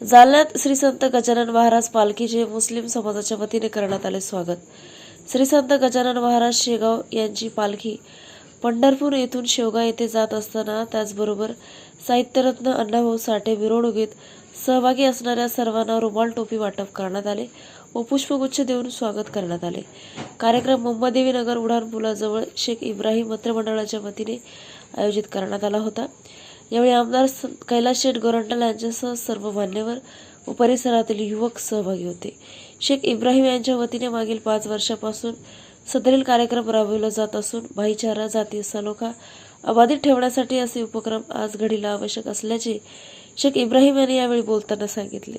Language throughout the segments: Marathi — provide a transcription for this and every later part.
जालन्यात श्री संत गजानन महाराज पालखीचे मुस्लिम समाजाच्या वतीने करण्यात आले स्वागत. श्री संत गजानन महाराज शेगाव यांची पालखी पंढरपूर येथून शेवगाव येथे जात असताना त्याचबरोबर साहित्यरत्न अण्णाभाऊ साठे मिरवणुकीत सहभागी असणाऱ्या सर्वांना रुमाल टोपी वाटप करण्यात आले व पुष्पगुच्छ देऊन स्वागत करण्यात आले. कार्यक्रम मुंबादेवी नगर उड्डाण पुलाजवळ शेख इब्राहिम मंत्रमंडळाच्या वतीने आयोजित करण्यात आला होता. यावेळी आमदार कैलास शेठ गोरंटाल यांच्यासह सर्व मान्यवर व परिसरातील युवक सहभागी होते. शेख इब्राहिम यांच्या वतीने मागील पाच वर्षापासून सदरील कार्यक्रम राबविला जात असून भाईचारा जातीय सलोखा अबाधित ठेवण्यासाठी असे उपक्रम आज घडीला आवश्यक असल्याचे शेख इब्राहिम यांनी यावेळी बोलताना सांगितले.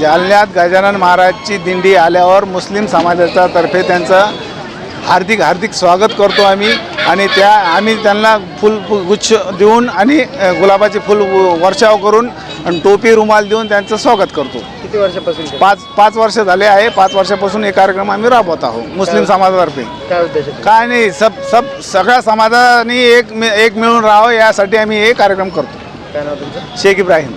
जालन्यात गजानन महाराजची दिंडी आल्यावर मुस्लिम समाजाच्या तर्फे त्यांचं हार्दिक हार्दिक स्वागत करतो आम्ही. आणि त्या आम्ही त्यांना फुल गुच्छ देऊन आणि गुलाबाचे फुल वर्षाव करून आणि टोपी रुमाल देऊन त्यांचं स्वागत करतो. किती वर्षापासून? पाच पाच वर्ष झाले आहे. पाच वर्षापासून हे कार्यक्रम आम्ही राबवत आहोत मुस्लिम समाजातर्फे. काय उद्देश आहे? काय नाही सब सब सगळ्या समाजाने एक मि- एक मिळून राहावं यासाठी आम्ही हे कार्यक्रम करतो. काय नाव तुमचं? शेख इब्राहिम.